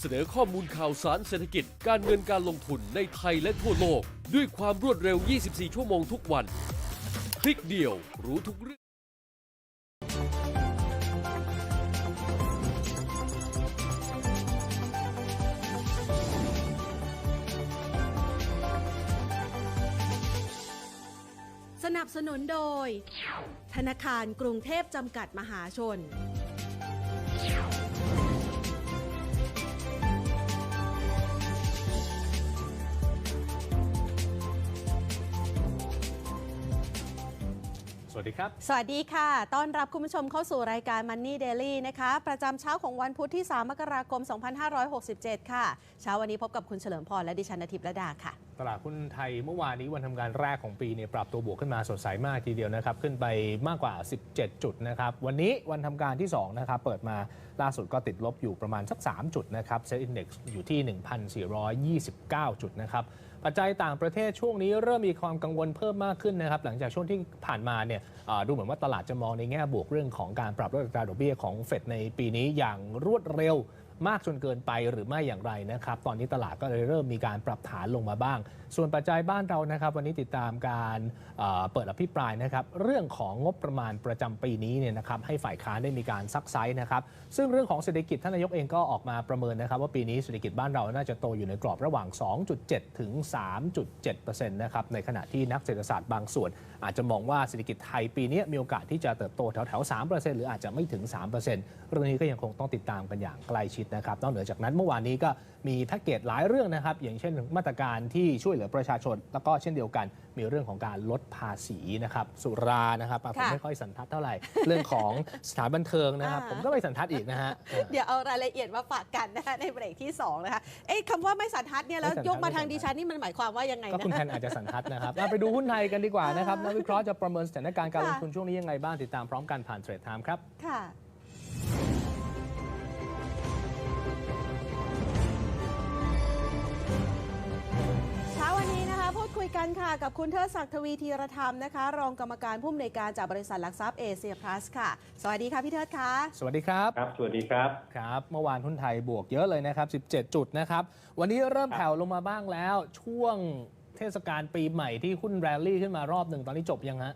ำเสนอข้อมูลข่าวสารเศรษฐกิจ การเงินการลงทุนในไทยและทั่วโลก ด้วยความรวดเร็ว 24 ชั่วโมงทุกวัน คลิกเดียวรู้ทุกเรื่องสนับสนุนโดย ธนาคารกรุงเทพจำกัดมหาชน วัสดีครับ สวัสดีค่ะ ต้อนรับคุณผู้ชมเข้าสู่รายการ Money Daily นะคะ ประจำเช้าของวันพุธที่ 3 มกราคม 2567 ค่ะ เช้าวันนี้พบกับคุณเฉลิมพรและดิฉันนทิพย์ระดาค่ะ ตลาดหุ้นไทยเมื่อวานนี้วันทำการแรกของปีเนี่ยปรับตัวบวกขึ้นมาสดใสมากทีเดียวนะครับ ขึ้นไปมากกว่า 17 จุดนะครับ วันนี้วันทำการที่2นะครับ เปิดมาล่าสุดก็ติดลบอยู่ประมาณสัก 3 จุดนะครับเซ็ตอินดี x อยู่ที่ 1,429 จุดนะครับ ปัจจัยต่างประเทศช่วงนี้เริ่มมีความกังวลเพิ่มมากขึ้นนะครับหลังจากช่วงที่ผ่านมาเนี่ยดูเหมือนว่าตลาดจะมองในแง่บวกเรื่องของการปรับลดอัตราดอกเบี้ยของเฟดในปีนี้อย่างรวดเร็ว มากจนเกินไปหรือไม่อย่างไรนะครับ ตอนนี้ตลาดก็เลยเริ่มมีการปรับฐานลงมาบ้าง ส่วนปัจจัยบ้านเรานะครับ วันนี้ติดตามการเเปิดอภิปรายนะครับ เรื่องของงบประมาณประจำปีนี้เนี่ยนะครับให้ฝ่ายค้านได้มีการซักไซส์นะครับ ซึ่งเรื่องของเศรษฐกิจท่านนายกเองก็ออกมาประเมินนะครับ ว่าปีนี้เศรษฐกิจบ้านเราน่าจะโตอยู่ในกรอบระหว่าง 2.7 ถึง 3.7%นะครับในขณะที่นักเศรษฐศาสตร์บางส่วน อาจจะมองว่าเศรษฐกิจไทยปีนี้มีโอกาสที่จะเติบโตแถวๆ3%หรืออาจจะไม่ถึง 3%เรื่องนี้ก็ยังคงต้องติดตามกันอย่างใกล้ชิดนะครับ นอกเหนือจากนั้นเมื่อวานนี้ก็มีแพ็กเกจหลายเรื่องนะครับ อย่างเช่นมาตรการที่ช่วยเหลือประชาชน แล้วก็เช่นเดียวกันมีเรื่องของการลดภาษีนะครับสุรานะครับอะผมค่ะไม่ค่อยสันทัดเท่าไหร่ เรื่องของสถานบันเทิงนะครับอ่าผมก็ไม่สันทัดอีกนะฮะเออเดี๋ยวเอารายละเอียดมาฝากกันนะคะในเบรกที่2นะคะเอ๊ะคำว่าไม่สันทัดเนี่ยแล้วไม่สันทัดยกมาทางไม่สันทัดดิฉันนี่มันหมายความว่ายังไงก็นะคุณแทนอาจจะสันทัดนะครับอะไปดูหุ้นไทยกันดีกว่านะครับนักวิเคราะห์จะประเมินสถานการณ์การลงค่ะทุนช่วงนี้ยังไงบ้างติดตามพร้อมกันผ่านเทรดไทม์ครับค่ะ พูดคุยกันค่ะกับคุณเทิดศักดิ์ทวีธีรธรรมนะคะ รองกรรมการผู้อำนวยการจากบริษัทหลักทรัพย์เอเชียพลัสค่ะ สวัสดีค่ะพี่เทิดคะสวัสดีครับครับ สวัสดีครับครับ เมื่อวานหุ้นไทยบวกเยอะเลยนะครับ 17 จุดนะครับ วันนี้เริ่มแผ่วลงมาบ้างแล้ว ช่วงเทศกาลปีใหม่ที่หุ้นแรลลี่ขึ้นมารอบหนึ่งตอนนี้จบยังฮะ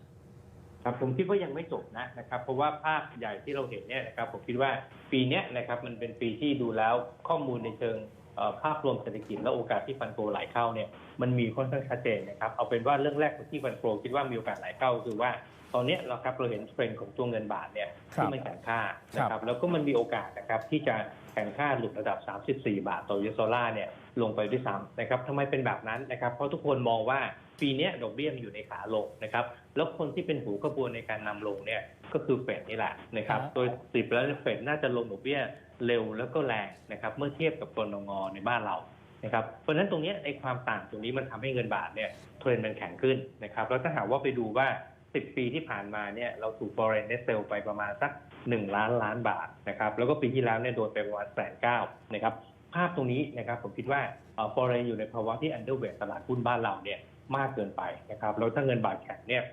ครับผมคิดว่ายังไม่จบนะนะครับ เพราะว่าภาพใหญ่ที่เราเห็นเนี่ยนะครับผมคิดว่าปีเนี้ยนะครับมันเป็นปีที่ดูแล้วข้อมูลในเชิงเอ่อ ภาพรวมเศรษฐกิจและโอกาสที่ฟันโกไหลเข้าเนี่ยมันมีค่อนข้างชัดเจนนะครับเอาเป็นว่าเรื่องแรกที่ฟันโกคิดว่ามีโอกาสไหลเข้าคือว่าตอนเนี้ยเราครับเราเห็นเทรนด์ของตัวเงินบาทเนี่ยครับที่มันแข็งค่านะครับแล้วก็มันมีโอกาสนะครับที่จะแข็งค่าหลุดระดับ 34 บาทต่อยูโซล่าร์เนี่ยลงไปด้วยซ้ำนะครับทำไมเป็นแบบนั้นนะครับ เพราะทุกคนมองว่าปีเนี้ยดอกเบี้ยมันอยู่ในขาลงนะครับ แล้วคนที่เป็นหูกระบวนในการนำลงเนี่ยก็คือเฟดนี่แหละนะครับครับ โดยสิบแล้วเฟดน่าจะลงดอกเบี้ย เร็วแล้วก็แรงนะครับ เมื่อเทียบกับกรงงในบ้านเรานะครับ เพราะฉะนั้นตรงนี้ในความต่างตรงนี้มันทำให้เงินบาทเนี่ยเทรนด์มันแข็งขึ้นนะครับแล้วถ้าหากว่าไปดูว่า 10 ปีที่ผ่านมาเนี่ยเราถูก foreign net sale ไปประมาณสัก 1 ล้านล้านบาทนะครับแล้วก็ปีที่แล้วเนี่ยโดนไปประมาณแสนเก้านะครับภาพตรงนี้นะครับผมคิดว่าเอ่อ foreign อยู่ในภาวะที่ underweight ตลาดหุ้นบ้านเราเนี่ยมากเกินไปนะครับแล้วถ้าเงินบาทแข็งเนี่ย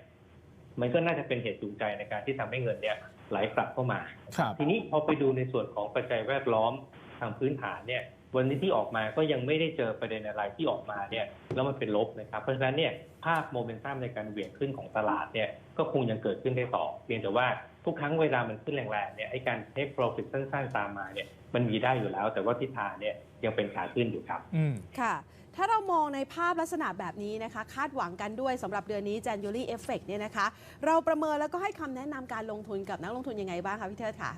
มันก็น่าจะเป็นเหตุจูงใจในการที่ทำให้เงินเนี่ย ไหลกลับเข้ามาครับทีนี้พอไปดูในส่วนของปัจจัยแวดล้อมทางพื้นฐานเนี่ยวันนี้ที่ออกมาก็ยังไม่ได้เจอประเด็นอะไรที่ออกมาเนี่ยแล้วมันเป็นลบนะครับ เพราะฉะนั้นเนี่ยภาพโมเมนตัมในการเหวี่ยงขึ้นของตลาดเนี่ยก็คงยังเกิดขึ้นได้ต่อเพียงแต่ว่า ทุกครั้งเวลามันขึ้นแรงๆเนี่ยไอ้การ take profit สั้นๆตามมาเนี่ยมันมีได้อยู่แล้ว แต่ว่าทิศทางเนี่ยยังเป็นขาขึ้นอยู่ครับอืมค่ะ ถ้าเรามองในภาพลักษณะแบบนี้นะคะ คาดหวังกันด้วยสำหรับเดือนนี้ January Effect เนี่ยนะคะ เราประเมินแล้วก็ให้คำแนะนำการลงทุนกับนักลงทุนยังไงบ้างคะพี่เทิดค่ะ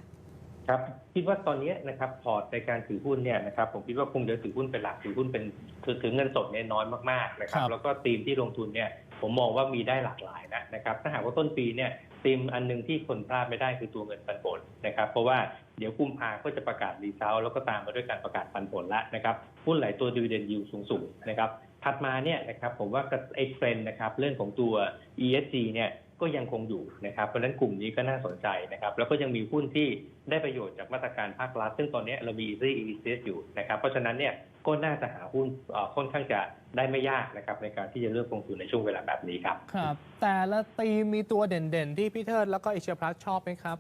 ครับคิดว่าตอนนี้นะครับพอร์ตในการถือหุ้นเนี่ยนะครับผมคิดว่าคงจะถือหุ้นเป็นหลักถือหุ้นเป็นถือถือเงินสดเนี่ยน้อยมากๆนะครับครับ แล้วก็ธีมที่ลงทุนเนี่ยผมมองว่ามีได้หลากหลายนะนะครับถ้าหากว่าต้นปีเนี่ย ธีมอันหนึ่งที่คนพลาดไม่ได้คือตัวเงินปันผลนะครับ เพราะว่าเดี๋ยวกุมภาก็จะประกาศรีเซลแล้วก็ตามมาด้วยการประกาศปันผลละนะครับหุ้นหลายตัวดีเวเดนยิวสูงๆนะครับถัดมาเนี่ยนะครับผมว่าไอ้เทรนด์นะครับเรื่องของตัว ESG เนี่ยก็ยังคงอยู่นะครับ เพราะฉะนั้นกลุ่มนี้ก็น่าสนใจนะครับ แล้วก็ยังมีหุ้นที่ได้ประโยชน์จากมาตรการภาครัฐ ซึ่งตอนนี้เรามี Easy ECS อยู่นะครับ เพราะฉะนั้นเนี่ย ก็น่าจะหาหุ้นเอ่อค่อนข้างจะได้ไม่ยากนะครับในการที่จะเลือกลงทุนในช่วงเวลาแบบนี้ครับครับ แต่ละตีมมีตัวเด่นๆ ที่พี่เทิดแล้วก็เอเชียพลัสชอบไหมครับ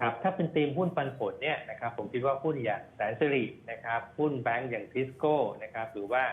ครับถ้าเป็นธีมหุ้นปันผลเนี่ยนะครับผมคิดว่าหุ้นอย่างแสนสิรินะครับหุ้นแบงก์อย่างทิสโก้นะครับหรือว่า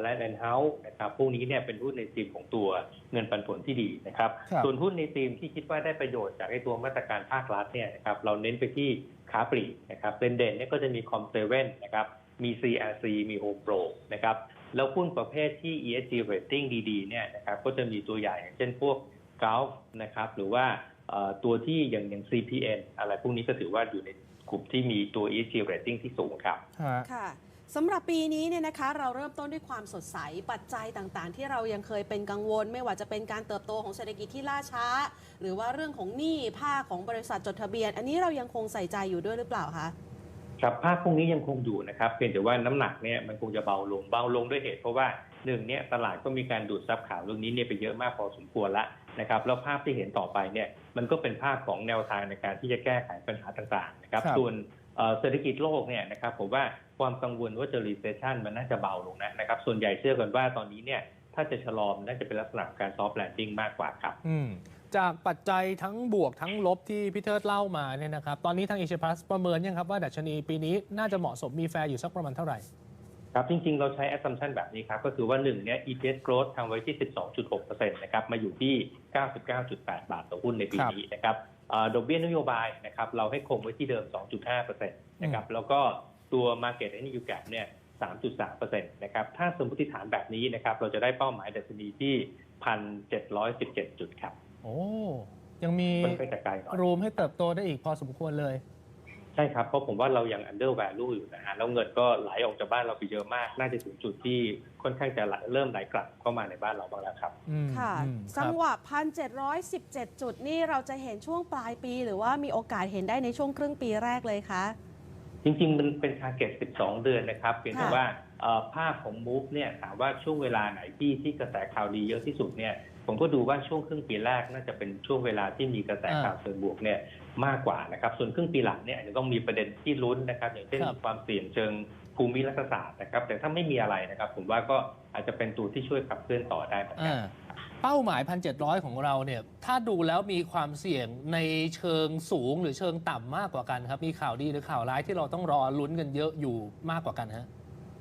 แลนด์แอนด์เฮาส์นะครับพวกนี้เนี่ยเป็นหุ้นในธีมของตัวเงินปันผลที่ดีนะครับครับส่วนหุ้นในธีมที่คิดว่าได้ประโยชน์จากไอ้ตัวมาตรการภาครัฐเนี่ยนะครับเราเน้นไปที่ค้าปลีกนะครับเด่นๆเนี่ยก็จะมีคอมเซเว่นนะครับ มี CRC มี Home Pro นะครับแล้วหุ้นประเภทที่ ESG rating ดีๆเนี่ยนะครับก็จะมีตัวใหญ่อย่างเช่นพวก g u l f นะครับหรือว่าเอ่อตัวที่อย่างอย่าง CPN อะไรพวกนี้ก็ถือว่าอยู่ในกลุ่มที่มีตัว ESG rating ที่สูงครับค่ะสำหรับปีนี้เนี่ยนะคะเราเริ่มต้นด้วยความสดใสปัจจัยต่างๆ ที่เรายังเคยเป็นกังวล ไม่ว่าจะเป็นการเติบโตของเศรษฐกิจที่ล่าช้า หรือว่าเรื่องของหนี้ภาคของบริษัทจดทะเบียน อันนี้เรายังคงใส่ใจอยู่ด้วยหรือเปล่าคะ ครับภาพพวกนี้ยังคงอยู่นะครับเพียงแต่ว่าน้ำหนักเนี่ยมันคงจะเบาลงเบาลงด้วยเหตุเพราะว่าหนึ่งเนี่ยตลาดก็มีการดูดซับข่าวเรื่องนี้เนี่ยไปเยอะมากพอสมควรละนะครับแล้วภาพที่เห็นต่อไปเนี่ยมันก็เป็นภาพของแนวทางในการที่จะแก้ไขปัญหาต่างๆนะครับครับส่วนเอ่อเศรษฐกิจโลกเนี่ยนะครับผมว่าความกังวลว่าจะ recession มันน่าจะเบาลงนะนะครับส่วนใหญ่เชื่อกันว่าตอนนี้เนี่ยถ้าจะชะลอมนน่าจะเป็นลักษณะของการ soft landing มากกว่าครับอืม จากปัจจัยทั้งบวกทั้งลบที่พี่เทิดเล่ามาเนี่ยนะครับ ตอนนี้ทางเอเชียพลัสประเมินยังครับว่าดัชนีปีนี้น่าจะเหมาะสมมีแฟร์อยู่สักประมาณเท่าไหร่ ครับ จริง ๆ เราใช้ assumption แบบนี้ครับ ก็คือว่าหนึ่งเนี่ย EPS growth ทำไว้ที่ 12.6%นะครับ มาอยู่ที่ 99.8 บาทต่อหุ้นในปีนี้นะครับเอ่อดอกเบี้ยนโยบายนะครับเราให้คงไว้ที่เดิม 2.5%นะครับแล้วก็ตัว market value gap เนี่ย3.3%นะครับ ถ้าสมมติฐานแบบนี้นะครับ เราจะได้เป้าหมายดัชนีที่ 1,717 จุดครับ โอ้ยังมีค่อนข้างจะไกลหน่อยรูมให้เติบโตได้อีกพอสมควรเลย ใช่ครับ เพราะผมว่าเรายัง under value อยู่นะฮะแล้วเงินก็ไหลออกจากบ้านเราไปเยอะมาก น่าจะถึงจุดที่ค่อนข้างจะไหลเริ่มไหลกลับเข้ามาในบ้านเราบ้างแล้วครับ อืมค่ะ อืมคจัรับงหวะ 1,717 จุดนี่เราจะเห็นช่วงปลายปี หรือว่ามีโอกาสเห็นได้ในช่วงครึ่งปีแรกเลยคะ จริงๆ มันเป็น target 12 เดือนนะครับเพียงแต่ค่ะ ว่าเอ่อภาพของ move เนี่ยถามว่าช่วงเวลาไหนที่ที่กระแสข่าวดีเยอะที่สุดเนี่ย ผมก็ดูว่าช่วงครึ่งปีแรกน่าจะเป็นช่วงเวลาที่มีกระแสข่าวเชิงบวกเนี่ยมากกว่านะครับ ส่วนครึ่งปีหลังเนี่ยอาจจะต้องมีประเด็นที่ลุ้นนะครับ อย่างเช่นครับความเสี่ยงเชิงภูมิรัฐศาสตร์นะครับ แต่ถ้าไม่มีอะไรนะครับ ผมว่าก็อาจจะเป็นตัวที่ช่วยขับเคลื่อนต่อได้เหมือนกันอ่าเป้าหมาย 1,700 ของเราเนี่ย ถ้าดูแล้วมีความเสี่ยงในเชิงสูงหรือเชิงต่ำมากกว่ากันครับ มีข่าวดีหรือข่าวร้ายที่เราต้องรอลุ้นกันเยอะอยู่มากกว่ากันฮะ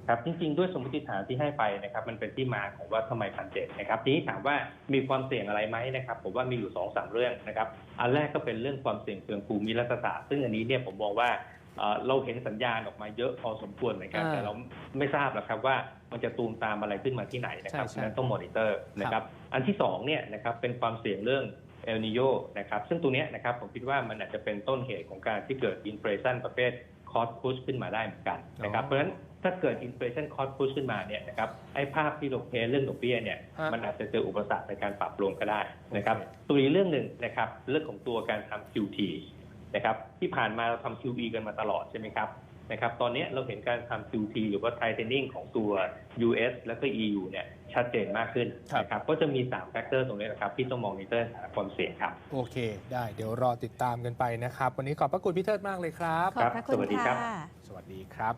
ครับจริงๆด้วยสมมติฐานที่ให้ไปนะครับ มันเป็นที่มาของว่าทำไมพันเจ็ดนะครับทีนี้ถามว่ามีความเสี่ยงอะไรไหมนะครับผมว่ามีอยู่สองสามเรื่องนะครับอันแรกก็เป็นเรื่องความเสี่ยงเชิงภูมิรัฐศาสตร์ซึ่งอันนี้เนี่ยผมมองว่าเอ่อเราเห็นสัญญาณออกมาเยอะพอสมควรเหมือนกันอ่าแต่เราไม่ทราบหรอกครับว่ามันจะตูมตามอะไรขึ้นมาที่ไหนนะครับใช่ฉะนั้นใช่ต้องมอนิเตอร์นะครับอันที่สองเนี่ยนะครับเป็นความเสี่ยงเรื่องเอลนิโยนะครับซึ่งตัวเนี้ยนะครับผมคิดว่ามันอาจจะเป็นต้นเหตุของการที่เกิดอินฟลชันประเภทค อสพุชขึ้นมาได้เหมือนกันนะครับเพราะฉะนั้นถ้าเกิดอินฟลชันคอ s พุชขึ้นมาเนี่ยนะครับไอ้ภาพที่เราเพเรื่องดอกเบี้ยเนี่ยฮะมันอาจจะเจออุปสรรคในการปรับลงก็ได้นะครับตัวอีกเรื่องหนึ่งนะครับเรื่องของตัวการทำ QT นะครับที่ผ่านมาเราทำ QE กันมาตลอดใช่ไหมครับนะครับตอนนี้เราเห็นการทำ QT หรือว่า tightening ของตัว US แล้วก็ EU เนี่ย ชัดเจนมากขึ้นครับนะครับก็จะมี3แฟกเตอร์ตรงนี้นะครับที่ต้องมองนิเตอร์หาความเสี่ยงครับ โอเค ได้เดี๋ยวรอติดตามกันไปนะครับ วันนี้ขอบพระคุณพี่เทิดมากเลยครับขอบพระคุณสวัสดีครัค่ะบสวัสดีครับ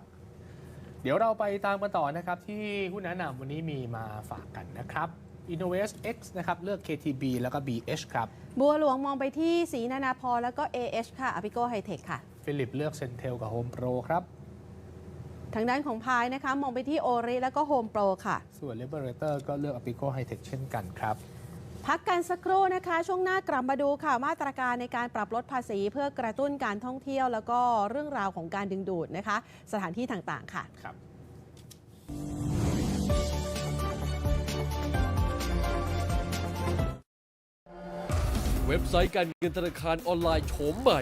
เดี๋ยวเราไปตามกันต่อนะครับ ที่หุ้นแนะนำวันนี้มีมาฝากกันนะครับ Innovate X นะครับ เลือก KTB แล้วก็ BH ครับ บัวหลวงมองไปที่สีนานาพรแล้วก็ AH ค่ะอ p ิโกไฮเทคค่ะ ฟิลิปเลือก Centel กับ Home Pro ครับ ทางด้านของพายนะคะ มองไปที่โอริแล้วก็โฮมโปรค่ะ ส่วน Liberator ก็เลือก Apico Hightech เช่นกันครับ พักกันสักครู่นะคะ ช่วงหน้ากลับมาดูค่ะมาตรการในการปรับลดภาษีเพื่อกระตุ้นการท่องเที่ยว แล้วก็เรื่องราวของการดึงดูดนะคะ สถานที่ต่างๆค่ะครับเว็บไซต์การเงินธนาคารออนไลน์โฉมใหม่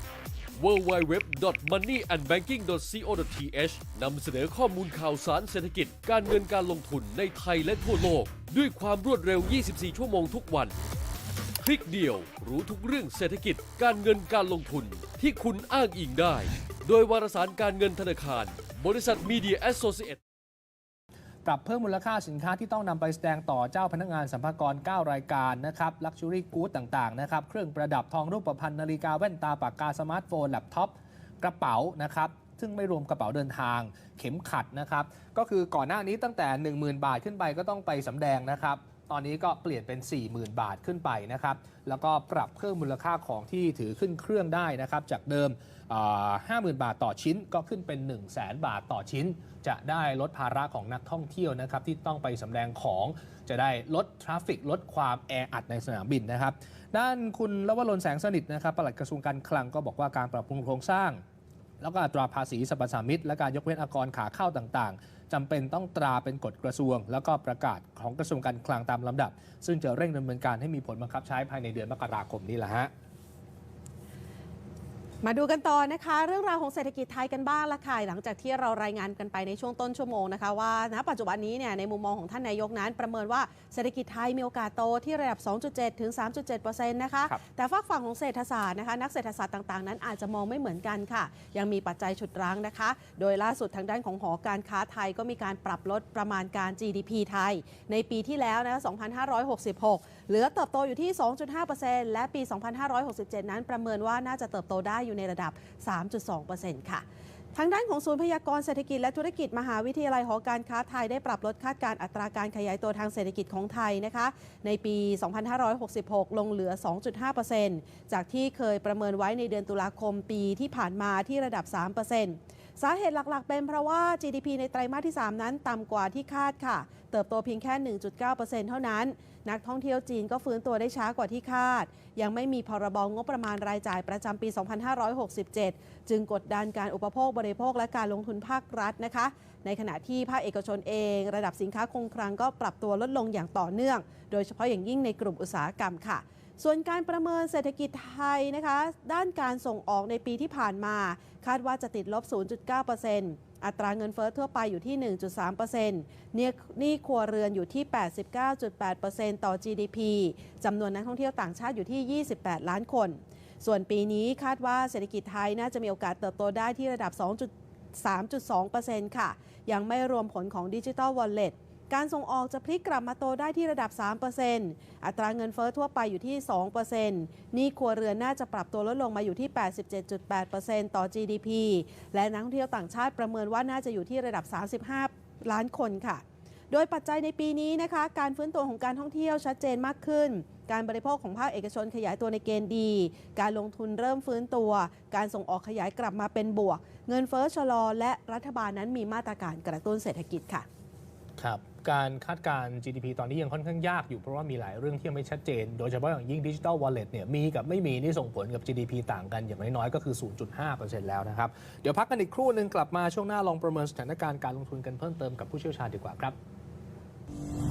www.moneyandbanking.co.th นำเสนอข้อมูลข่าวสารเศรษฐกิจ การเงินการลงทุนในไทยและทั่วโลก ด้วยความรวดเร็ว 24 ชั่วโมงทุกวัน คลิกเดียวรู้ทุกเรื่องเศรษฐกิจ การเงินการลงทุนที่คุณอ้างอิงได้ โดยวารสารการเงินธนาคาร บริษัทมีเดียแอสโซเชต ปรับเพิ่มมูลค่าสินค้าที่ต้องนำไปแสดงต่อเจ้าพนักงานสัมภากร 9 รายการนะครับลักชัวรี่กู๊ดต่างๆนะครับเครื่องประดับทองรูปพรรณนาฬิกาแว่นตาปากกาสมาร์ทโฟน แล็ปท็อปกระเป๋านะครับ ซึ่งไม่รวมกระเป๋าเดินทางเข็มขัดนะครับ ก็คือก่อนหน้านี้ตั้งแต่ 10,000 บาทขึ้นไปก็ต้องไปสำแดงนะครับ ตอนนี้ก็เปลี่ยนเป็น 40,000 บาทขึ้นไปนะครับ แล้วก็ปรับเพิ่มมูลค่าของที่ถือขึ้นเครื่องได้นะครับ จากเดิมห้าหมื่นบาทต่อชิ้นก็ขึ้นเป็น 1 0 0 0 0แบาทต่อชิ้น จะได้ลดภาระของนักท่องเที่ยวนะครับที่ต้องไปสำแดงของจะได้ลดทราฟฟิกลดความแออัดในสนามบินนะครับ ด้านคุณลวรนแสงสนิทนะครับปลัดกระทรวงการคลังก็บอกว่าการปรับปรุงโครงสร้าง แล้วก็อัตราภาษีสรรพสามิตและการยกเว้นอากรขาเข้าต่างๆจำเป็นต้องตราเป็นกฎกระทรวง แล้วก็ประกาศของกระทรวงการคลังตามลำดับ ซึ่งจะเร่งดำเนินการให้มีผลบังคับใช้ภายในเดือนมกราคมนี้แหละฮะ มาดูกันต่อนะคะ เรื่องราวของเศรษฐกิจไทยกันบ้างละค่ะหลังจากที่เรารายงานกันไปในช่วงต้นชั่วโมงนะคะว่าณปัจจุบันนี้เนี่ยในมุมมองของท่านนายกนั้น ประเมินว่าเศรษฐกิจไทยมีโอกาสโตที่ระดับ 2.7 ถึง 3.7%นะคะครับแต่ฝากฝั่งของเศรษฐศาสตร์นะคะนักเศรษฐศาสตร์ต่างๆ นั้นอาจจะมองไม่เหมือนกันค่ะ ยังมีปัจจัยฉุดรั้งนะคะ โดยล่าสุดทางด้านของหอการค้าไทยก็มีการปรับลดประมาณการ GDP ไทย ในปีที่แล้วนะ2566เหลือเติบโตอยู่ที่ 2.5%และปี 2567 นั้นประเมินว่าน่าจะเติบโตได้อยู่ในระดับ 3.2%ค่ะทางด้านของศูนย์พยากรณ์เศรษฐกิจและธุรกิจมหาวิทยาลัยหอการค้าไทยได้ปรับลดคาดการอัตราการขยายตัวทางเศรษฐกิจของไทยนะคะ ในปี 2566 ลงเหลือ 2.5%จากที่เคยประเมินไว้ในเดือนตุลาคมปีที่ผ่านมาที่ระดับ 3%สาเหตุหลักๆ เป็นเพราะว่า GDP ในไตรมาสที่ 3 นั้นต่ำกว่าที่คาดค่ะ เติบโตเพียงแค่ 1.9%เท่านั้น นักท่องเที่ยวจีนก็ฟื้นตัวได้ช้ากว่าที่คาด ยังไม่มีพรบงบประมาณรายจ่ายประจำปี 2567 จึงกดดันการอุปโภคบริโภคและการลงทุนภาครัฐนะคะ ในขณะที่ภาคเอกชนเอง ระดับสินค้าคงคลังก็ปรับตัวลดลงอย่างต่อเนื่อง โดยเฉพาะอย่างยิ่งในกลุ่มอุตสาหกรรมค่ะส่วนการประเมินเศรษฐกิจไทยนะคะ ด้านการส่งออกในปีที่ผ่านมา คาดว่าจะติดลบ 0.9% อัตราเงินเฟ้อทั่วไปอยู่ที่ 1.3%เนี่ยนี่ครัวเรือนอยู่ที่ 89.8%ต่อ GDP จำนวนนักท่องเที่ยวต่างชาติอยู่ที่ 28 ล้านคน ส่วนปีนี้คาดว่าเศรษฐกิจไทยน่าจะมีโอกาสเติบโตได้ที่ระดับ 2.3.2%ค่ะ ยังไม่รวมผลของดิจิทัลวอลเล็ต การส่งออกจะพลิกกลับมาโตได้ที่ระดับ 3%อัตราเงินเฟ้อทั่วไปอยู่ที่ 2%นี้ครัวเรือนน่าจะปรับตัวลดลงมาอยู่ที่ 87.8%ต่อ GDP และนักท่องเที่ยวต่างชาติประเมินว่าน่าจะอยู่ที่ระดับ 35 ล้านคนค่ะ โดยปัจจัยในปีนี้นะคะ การฟื้นตัวของการท่องเที่ยวชัดเจนมากขึ้นการบริโภคของภาคเอกชนขยายตัวในเกณฑ์ดี การลงทุนเริ่มฟื้นตัว การส่งออกขยายกลับมาเป็นบวก เงินเฟ้อชะลอ และรัฐบาลนั้นมีมาตรการกระตุ้นเศรษฐกิจค่ะ ครับ การคาดการ GDP ตอนนี้ยังค่อนข้างยากอยู่เพราะว่ามีหลายเรื่องที่ยังไม่ชัดเจน โดยเฉพาะอย่างยิ่งดิจิ t a ลวอลเล็ตเนี่ยมีกับไม่มีนี่ส่งผลกับ GDP ต่างกันอย่างน้อยๆ ก็คือ 0.5%แล้วนะครับ เดี๋ยวพักกันอีกครู่หนึ่งกลับมาช่วงหน้าลองประเมินสถานการณ์การลงทุนกันเพิ่มเติมกับผู้เชี่ยวชาญดีกว่าครับ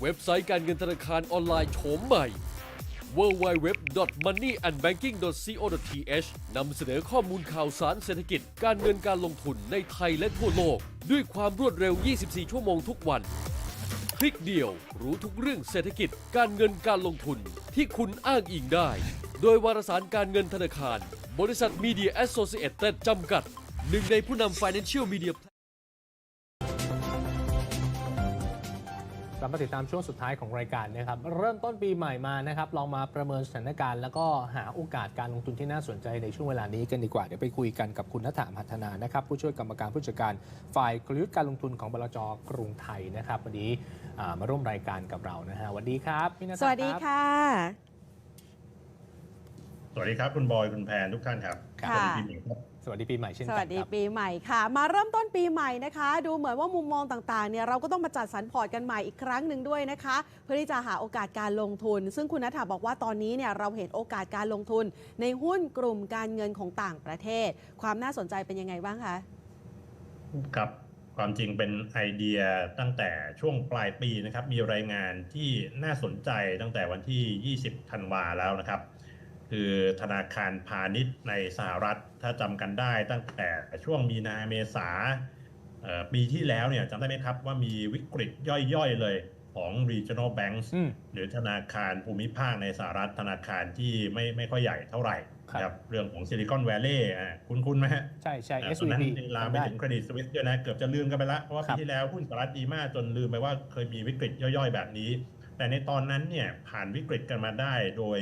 เว็บไซต์การเงินธนาคารออนไลน์โฉมใหม่ www.moneyandbanking.co.th นำเสนอข้อมูลข่าวสารเศรษฐกิจ การเงินการลงทุนในไทยและทั่วโลก ด้วยความรวดเร็ว 24 ชั่วโมงทุกวัน คลิกเดียวรู้ทุกเรื่องเศรษฐกิจ การเงินการลงทุนที่คุณอ้างอิงได้ โดยวารสารการเงินธนาคาร บริษัทมีเดียแอสโซเ t เ d จำกัด หนึ่งในผู้นำ Financial Media ลับมาติดตามช่วงสุดท้ายของรายการนะครับ เริ่มต้นปีใหม่มานะครับ ลองมาประเมินสถานการณ์แล้วก็หาโอกาสการลงทุนที่น่าสนใจในช่วงเวลานี้กันดีกว่า เดี๋ยวไปคุยกันกับคุณนัฐาพัฒนานะครับ ผู้ช่วยกรรมการผู้จัดการฝ่ายกลยุทธ์การลงทุนของบลจกรุงไทยนะครับวันนี้อ่ามาร่วมรายการกับเรานะฮะสวัสดีครับพี่นัฐาสวัสดีรับค่ะ สวัสดีครับคุณบอยคุณแพนทุกท่านครับค่ะ สวัสดีปีใหม่ครับ สวัสดีปีใหม่เช่นสกันวัสดีครับปีใหม่ค่ะ มาเริ่มต้นปีใหม่นะคะ ดูเหมือนว่ามุมมองต่างๆเนี่ยเราก็ต้องมาจัดสรรพอร์ตกันใหม่อีกครั้งหนึ่งด้วยนะคะ เพื่อที่จะหาโอกาสการลงทุน ซึ่งคุณนัทธาบอกว่าตอนนี้เนี่ยเราเห็นโอกาสการลงทุน ในหุ้นกลุ่มการเงินของต่างประเทศ ความน่าสนใจเป็นยังไงบ้างคะครับความจริงเป็นไอเดียตั้งแต่ช่วงปลายปีนะครับมีรายงานที่น่าสนใจตั้งแต่วันที่ 20 ธันวาแล้วนะครับ คือธนาคารพาณิชย์ในสหรัฐถ้าจำกันได้ตั้งแต่ช่วงมีนาเมษาเอ่อปีที่แล้วเนี่ยจำได้ไหมครับว่ามีวิกฤตย่อยๆเลยของ regional banks อืมหรือธนาคารภูมิภาคในสหรัฐธนาคารที่ไม่ไม่ค่อยใหญ่เท่าไหร่ครับเรื่องของซิลิคอนแวลลย์คุ้นๆไหมฮะ ใช่ใช่อ่าตอนนั้น SVP ลามไปจำได้ถึงเครดิตสวิสด้วยนะ เกือบจะลืมกันไปละ เพราะว่าครัปีบที่แล้วหุ้นสหรัฐดีมากจนลืมไปว่าเคยมีวิกฤตย่อยๆ แบบนี้ แต่ในตอนนั้นเนี่ยผ่านวิกฤตกันมาได้โดย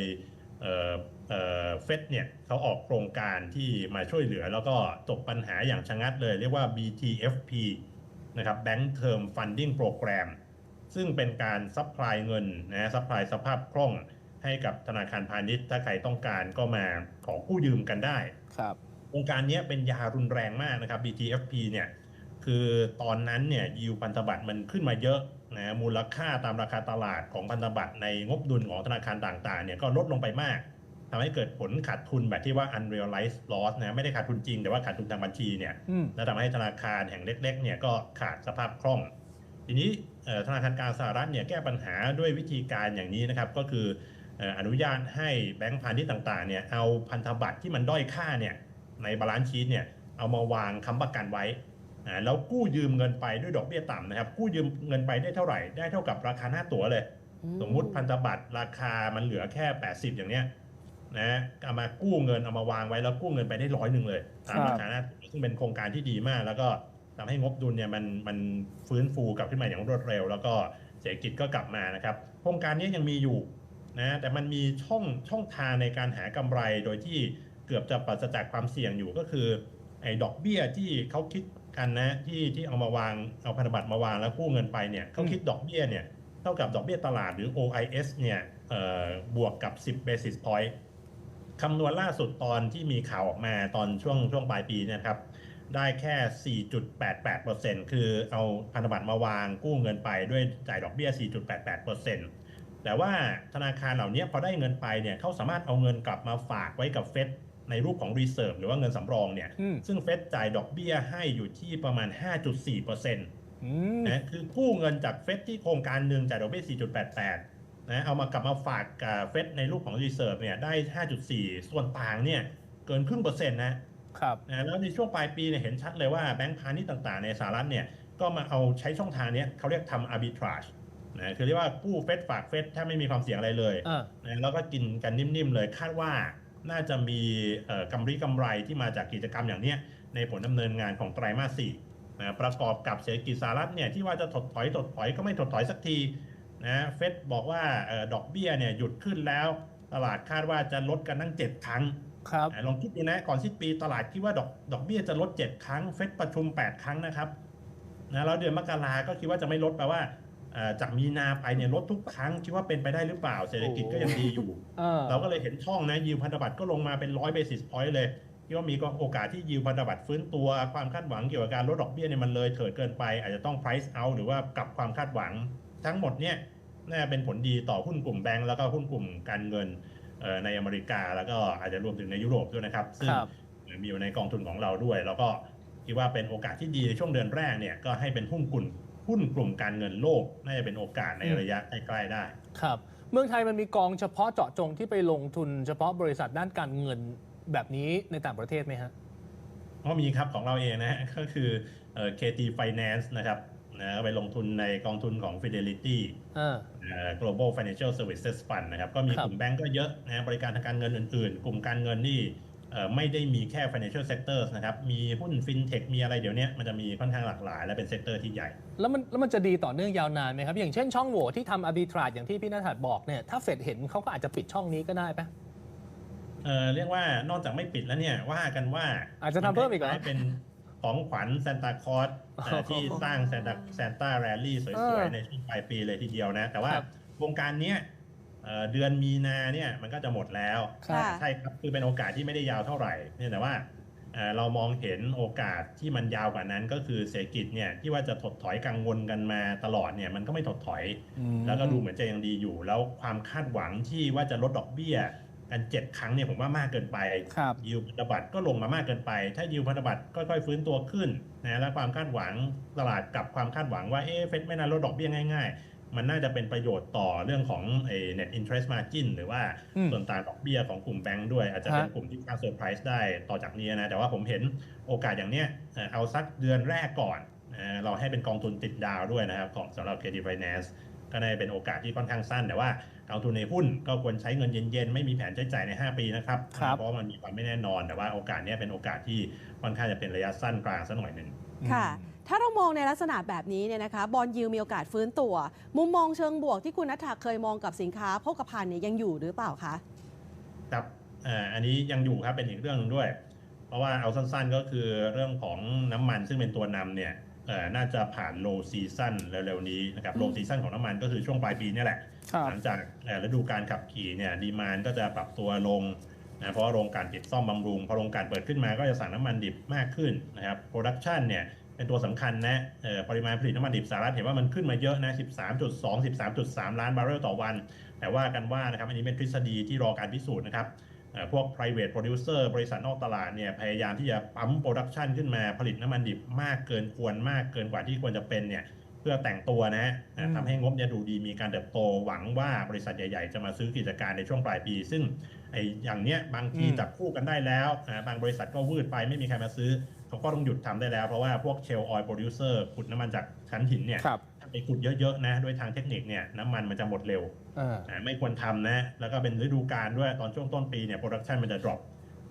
เอ่อเอ่อเฟดเนี่ยเขาออกโครงการที่มาช่วยเหลือ แล้วก็จบปัญหาอย่างชะงัดเลย เรียกว่า BTFP นะครับ Bank Term Funding Program ซึ่งเป็นการซัพพลายเงินนะซัพพลายสภาพคล่องให้กับธนาคารพาณิชย์ ถ้าใครต้องการก็มาขอกู้ยืมกันได้ครับโครงการนี้เป็นยารุนแรงมากนะครับ BTFP เนี่ยคือตอนนั้นเนี่ยยิวพันธบัตรมันขึ้นมาเยอะนะมูลค่าตามราคาตลาดของพันธบัตรในงบดุลของธนาคารต่างๆเนี่ยก็ลดลงไปมาก ทำให้เกิดผลขาดทุนแบบที่ว่า unrealized loss นะไม่ได้ขาดทุนจริง แต่ว่าขาดทุนทางบัญชีเนี่ยอืมและทำให้ธนาคารแห่งเล็กๆเนี่ยก็ขาดสภาพคล่อง ทีนี้เอ่อธนาคารกลางสหรัฐเนี่ยแก้ปัญหาด้วยวิธีการอย่างนี้นะครับก็คือเอ่ออนุญาตให้แบงก์พาณิชย์ต่างๆเนี่ยเอาพันธบัตรที่มันด้อยค่าเนี่ยในบาลานซ์ชีตเนี่ยเอามาวางค้ำประกันไว้อ่าแล้วกู้ยืมเงินไปด้วยดอกเบี้ยต่ำนะครับ กู้ยืมเงินไปได้เท่าไหร่ได้เท่ากับราคาหน้าตั๋วเลย สมมุติพันธบัตรราคามันเหลือแค่ 80 อย่างเนี้ย นะเอามากู้เงินเอามาวางไว้แล้วกู้เงินไปได้ร้อยหนึ่งเลยตามครับราคาหน้าตั๋วซึ่งเป็นโครงการที่ดีมาก แล้วก็ทำให้งบดุลเนี่ยมันมันฟื้นฟูกลับขึ้นมาอย่างรวดเร็ว แล้วก็เศรษฐกิจก็กลับมานะครับ โครงการนี้ยังมีอยู่นะแต่มันมีช่องช่องทางในการหากำไรโดยที่เกือบจะปราศจากความเสี่ยงอยู่ก็คือไอ้ดอกเบี้ยที่เขาคิดกันนะที่ที่เอามาวางเอาพันธบัตรมาวางแล้วกู้เงินไปเนี่ยเขาคิดดอกเบี้ยเนี่ยเท่ากับดอกเบี้ยตลาดหรือ OIS เนี่ยเอ่อบวกกับ 10 basis point คำนวณล่าสุดตอนที่มีข่าวออกมาตอนช่วงช่วงปลายปีเนะครับ ได้แค่ 4.88%คือเอาพันธบัตรมาวางกู้เงินไปด้วยจ่ายดอกเบี้ย 4.88%แต่ว่าธนาคารเหล่านี้พอได้เงินไปเนี่ยเขาสามารถเอาเงินกลับมาฝากไว้กับเฟดในรูปของ reserve หรือว่าเงินสำรองเนี่ยอืมซึ่งเฟดจ่ายดอกเบี้ยให้อยู่ที่ประมาณ 5.4%อืมนะคือกู้เงินจากเฟดที่โครงการหนึ่งจ่ายดอกเบี้ย 4.88 นะเอามากลับมาฝากกับเฟดในรูปของ reserve เนี่ยได้ 5.4 ส่วนต่างเนี่ยเกินครึ่งเปอร์เซ็นต์นะครับนะแล้วในช่วงปลายปีเนี่ยเห็นชัดเลยว่าแบงก์พาณิชย์ต่างๆ ในสหรัฐเนี่ยก็มาเอาใช้ช่องทางเนี้ยเขาเรียกทำ arbitrage นะคือเรียกว่ากู้เฟดฝากเฟดถ้าไม่มีความเสี่ยงอะไรเลยอ่านะแล้วก็กินกันนิ่มๆเลยคาดว่าน่าจะมีเอ่อกำไรกำไรที่มาจากกิจกรรมอย่างเนี้ยในผลดำเนินงานของไตรมาสสี่นะประกอบกับเศรษฐกิจสหรัฐเนี่ยที่ว่าจะถดถอยถดถอยก็ไม่ถดถอยสักที นะเฟดบอกว่าเอ่อดอกเบี้ยเนี่ยหยุดขึ้นแล้ว ตลาดคาดว่าจะลดกันทั้ง 7 ครั้งครับอะลองคิดดูนะก่อนสิ้นปีตลาดคิดว่าดอกดอกเบี้ยจะลด 7 ครั้งเฟดประชุม 8 ครั้งนะครับนะแล้วเดือนมกราก็คิดว่าจะไม่ลดแปลว่าเอ่อจากมีนาไปเนี่ยลดทุกครั้งคิดว่าเป็นไปได้หรือเปล่าเศรษฐกิจก็ยังดีอยู่เออเราก็เลยเห็นช่องนะยิวพันธบัตรก็ลงมาเป็นร้อยเบสิสพอยต์เลยคิดว่ามีโอกาสที่ยิวพันธบัตรฟื้นตัวความคาดหวังเกี่ยวกับการลดดอกเบี้ยเนี่ยมันเลยเถิดเกินไป อาจจะต้อง price out หรือว่ากลับความคาดหวัง ทั้งหมดเนี่ย น่าจะเป็นผลดีต่อหุ้นกลุ่มแบงก์แล้วก็หุ้นกลุ่มการเงินเอ่อในอเมริกา แล้วก็อาจจะรวมถึงในยุโรปด้วยนะครับ ซึ่งครับมีอยู่ในกองทุนของเราด้วย แล้วก็คิดว่าเป็นโอกาสที่ดีในช่วงเดือนแรกเนี่ยก็ให้เป็นหุ้นกลุ่มหุ้นกลุ่มการเงินโลกน่าจะเป็นโอกาสในระยะใกล้ๆได้ครับเมืองไทยมันมีกองเฉพาะเจาะจงที่ไปลงทุนเฉพาะบริษัทด้านการเงินแบบนี้ในต่างประเทศไหมฮะก็มีครับของเราเองนะฮะก็คือเอ่อ KT Finance นะครับ นะไปลงทุนในกองทุนของ Fidelity อ่าเอ่อ Global Financial Services Fund นะครับ ก็มีครับกลุ่มแบงก์ก็เยอะนะฮะบริการทางการเงินอื่นๆ กลุ่มการเงินนี่เอ่อไม่ได้มีแค่ financial sectors นะครับ มีหุ้น fintech มีอะไรเดี๋ยวนี้มันจะมีค่อนข้างหลากหลาย และเป็นเซกเตอร์ที่ใหญ่ แล้วมันแล้วมันจะดีต่อเนื่องยาวนานไหมครับ อย่างเช่นช่องโหว่ที่ทำอาร์บิทราดอย่างที่พี่นัทถัดบอกเนี่ย ถ้าเฟดเห็นเขาก็อาจจะปิดช่องนี้ก็ได้ปะเอ่อเรียกว่านอกจากไม่ปิดแล้วเนี่ยว่ากันว่าอาจจะทำเพิ่มอีกเหรอนคล้ายๆเป็น ของขวัญซานตาคลอสอ๋อที่สร้างซานตาซานตาแรลลี่สเอวยอๆในช่วงปลายปีเลยทีเดียวนะ แต่ว่าครับวงการเนี้ยเอ่อเดือนมีนาเนี่ยมันก็จะหมดแล้วค่ะใช่ครับคือเป็นโอกาสที่ไม่ได้ยาวเท่าไหร่เนี่ยแต่ว่าเอ่อเรามองเห็นโอกาสที่มันยาวกว่านั้นก็คือเศรษฐกิจเนี่ยที่ว่าจะถดถอยกังวลกันมาตลอดเนี่ยมันก็ไม่ถดถอย แล้วก็ดูเหมือนจะยังดีอยู่ แล้วความคาดหวังที่ว่าจะลดดอกเบี้ย กันเจ็ดครั้งเนี่ยผมว่ามากเกินไปครับยิวพันธบัตรก็ลงมามากเกินไป ถ้ายิวพันธบัตรค่อยๆฟื้นตัวขึ้นนะและความคาดหวังตลาดกับความคาดหวังว่าเอ๊ะเฟดไม่น่าลดดอกเบี้ยง่าย ๆ มันน่าจะเป็นประโยชน์ต่อเรื่องของเอ net interest margin หรือว่าอืมส่วนต่างดอกเบี้ยของกลุ่มแบงก์ด้วย อาจจะเป็นฮะกลุ่มที่สร้างเซอร์ไพรส์ได้ต่อจากนี้นะแต่ว่าผมเห็นโอกาสอย่างเนี้ยเอ่อเอาสักเดือนแรกก่อนเอ่อเราให้เป็นกองทุนติดดาวด้วยนะครับของสำหรับ KT Finance ก็ได้เป็นโอกาสที่ค่อนข้างสั้น แต่ว่ากองทุนในหุ้นก็ควรใช้เงินเย็นๆ ไม่มีแผนใช้จ่ายใน 5 ปีนะครับครับเพราะว่ามันมีความไม่แน่นอน แต่ว่าโอกาสเนี้ยเป็นโอกาสที่ค่อนข้างจะเป็นระยะสั้นกลางสักหน่อยหนึ่งค่ะ ถ้าเรามองในลักษณะแบบนี้เนี่ยนะคะบอลยิวมีโอกาสฟื้นตัว มุมมองเชิงบวกที่คุณนัทธาเคยมองกับสินค้าโภคภัณฑ์เนี่ยยังอยู่หรือเปล่าคะครับเอ่ออันนี้ยังอยู่ครับเป็นอีกเรื่องหนึงด้วย เพราะว่าเอาสั้นๆก็คือเรื่องของน้ำมันซึ่งเป็นตัวนำเนี่ยเอ่อ น่าจะผ่าน low season เร็วๆนี้นะครับ low season ของน้ำมันก็คือช่วงปลายปีเนี่ยแหละครับหลังจากเอ่อฤดูการขับขี่เนี่ยดีมานก็จะปรับตัวลงนะเพราะว่าโรงกลั่นปิดซ่อมบำรุงพอโรงกลั่นเปิดขึ้นมาก็จะสั่งน้ำมันดิบมากขึ้นนะครับ production เนี่ยเป็นตัวสำคัญนะเอ่อปริมาณผลิตน้ำมันดิบสหรัฐเห็นว่ามันขึ้นมาเยอะนะ 13.2 13.3 ล้านบาร์เรลต่อวัน แต่ว่ากันว่านะครับอันนี้เป็นทฤษฎีที่รอการพิสูจน์นะครับเอ่อ พวก private producer บริษัทนอกตลาดเนี่ยพยายามที่จะปั๊ม production ขึ้นมาผลิตน้ำมันดิบมากเกินควรมากเกินกว่าที่ควรจะเป็นเนี่ยเพื่อแต่งตัวนะฮะอ่าอืมทำให้งบเนี่ยดูดีมีการเติบโตหวังว่าบริษัทใหญ่ๆ จะมาซื้อกิจการในช่วงปลายปี ซึ่งไอ้อย่างเนี้ยบางทีอืมจับคู่กันได้แล้วอ่าบางบริษัทก็วืดไปไม่มีใครมาซื้อ เขาก็ต้องหยุดทำได้แล้ว เพราะว่าพวกเชลออยล์โปรดิวเซอร์ขุดน้ำมันจากชั้นหินเนี่ยครับถ้า ไปขุดเยอะๆนะด้วยทางเทคนิคเนี่ยน้ำมันมันจะหมดเร็วอ่าอ่าไม่ควรทำนะแล้วก็เป็นฤดูกาลด้วยตอนช่วงต้นปีเนี่ยโปรดักชันมันจะ drop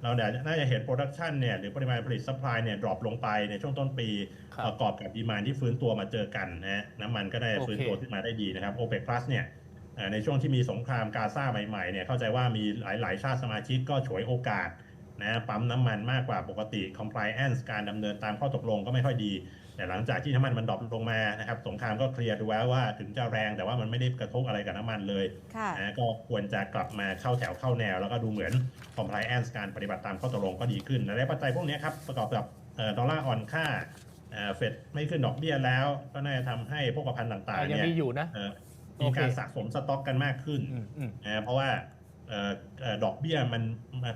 เราเนี่ยน่าจะเห็นโปรดักชันเนี่ยหรือปริมาณผลิตซัพพลายเนี่ย drop ลงไปในช่วงต้นปีครับประกอบกับดีมานที่ฟื้นตัวมาเจอกันนะฮะน้ำมันก็ได้โอเคฟื้นตัวขึ้นมาได้ดีนะครับ OPEC Plus เนี่ยเอ่อในช่วงที่มีสงครามกาซาใหม่ๆเนี่ยเข้าใจว่ามีหลายๆชาติสมาชิกก็ฉวยโอกาส นะปั๊มน้ำมันมากกว่าปกติ compliance การดำเนินตามข้อตกลงก็ไม่ค่อยดี แต่หลังจากที่น้ำมันมันดรอปลงมานะครับสงครามก็เคลียร์ดูแล้วว่าถึงจะแรงแต่ว่ามันไม่ได้กระทบอะไรกับน้ำมันเลยค่ะนะก็ควรจะกลับมาเข้าแถวเข้าแนว แล้วก็ดูเหมือน compliance การปฏิบัติตามข้อตกลงก็ดีขึ้นและปัจจัยพวกนี้ครับประกอบกับเอ่อดอลลาร์อ่อนค่าเอ่อเฟดไม่ขึ้นดอกเบี้ยแล้ว ก็น่าจะทำให้พวกประพันธ์ต่างๆยังเนี่ยมีอยู่นะเอ่อมีการโอเคสะสมสต็อกกันมากขึ้นอืมอืมนะเพราะว่าเอ่อเอ่อ ดอกเบี้ยมัน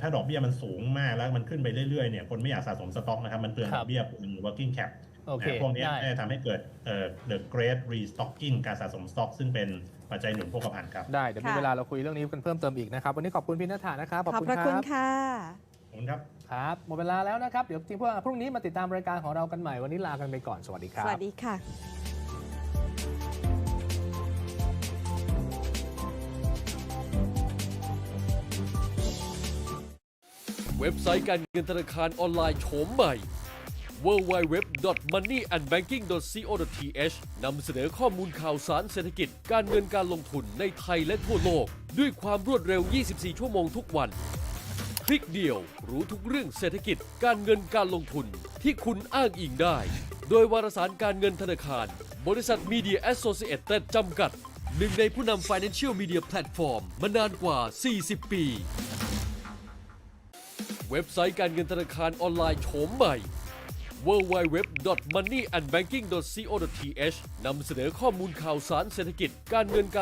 ถ้าดอกเบี้ยมันสูงมากแล้วมันขึ้นไปเรื่อยๆเนี่ยคนไม่อยากสะสมสต็อกนะครับ มันเตือนคดรัอบกเบี้ยเป็น working cap โอเคนะพวกเนี้ยได้จะทำให้เกิดเอ่อ the great restocking การสะสมสต็อก ซึ่งเป็นปัจจัยหนุนพวกประพันธ์ครับ ได้เดี๋ยวมีค่ะเวลาเราคุยเรื่องนี้กันเพิ่มเติมอีกนะครับ วันนี้ขอบคุณพี่นัทธานะครับ ขอบพคระรัคุณบค่ะขอบคุณครับครับหมดเวลาแล้วนะครับ เดี๋ยวจริงๆพรุ่งนี้มาติดตามรายการของเรากันใหม่วันนี้ลากันไปก่อนสวัสดีครัสบวัสดีค่ะ เว็บไซต์การเงินธนาคารออนไลน์โฉมใหม่ www.moneyandbanking.co.th นำเสนอข้อมูลข่าวสารเศรษฐกิจ การเงินการลงทุนในไทยและทั่วโลก ด้วยความรวดเร็ว 24 ชั่วโมงทุกวัน คลิกเดียวรู้ทุกเรื่องเศรษฐกิจ การเงินการลงทุนที่คุณอ้างอิงได้ โดยวารสารการเงินธนาคาร บริษัทมีเดียแอสโซเ t เ d จำกัด หนึ่งในผู้นำ Financial Media Platform มานานกว่า 40 ปี เว็บไซต์การเงินธนาคารออนไลน์โฉมใหม่ www.moneyandbanking.co.th นำเสนอข้อมูลข่าวสารเศรษฐกิจการเงินการ